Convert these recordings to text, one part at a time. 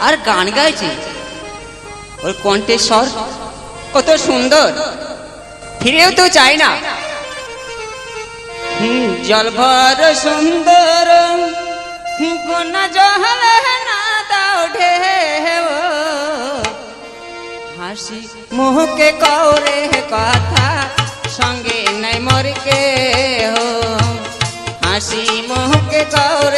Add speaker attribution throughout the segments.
Speaker 1: আর গান গাইছে। ওর কণ্ঠের স্বর কত সুন্দর। ফিরেও তো চাই না। হুম, জল ভর সুন্দর। হাসি মুহকে কৌরে কথা সঙ্গে নাই মরকে হাসি মুহকে কৌরে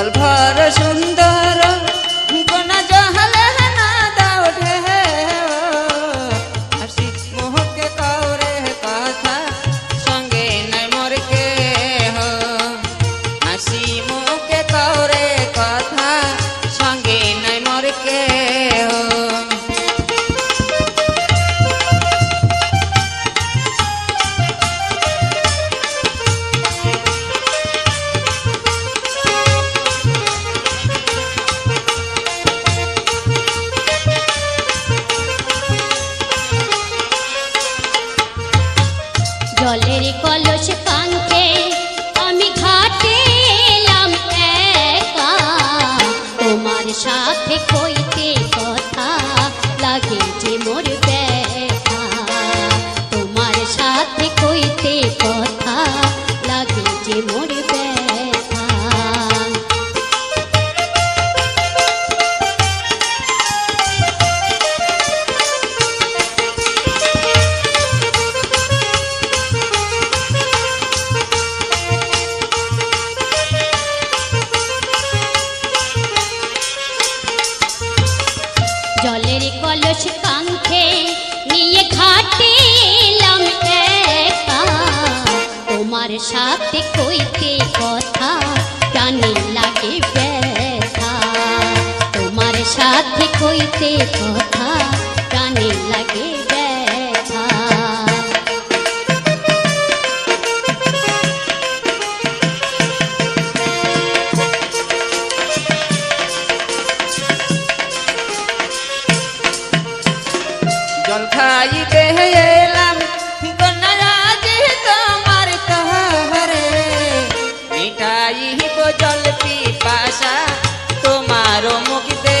Speaker 1: জল ভর সুন্দর
Speaker 2: কলস কলস কাঙ্ক্ষে নিয়ে খাটিলাম একা। তোমার সাথে কইতে কথা, প্রাণে লাগে ব্যথা। তোমার সাথে কইতে কথা, প্রাণে লাগে ব্যথা। জল খাইতে এলাম। গনারাজে তোমার তহরে মিঠাইব জল পিপাসা তোমার
Speaker 1: মুখ দে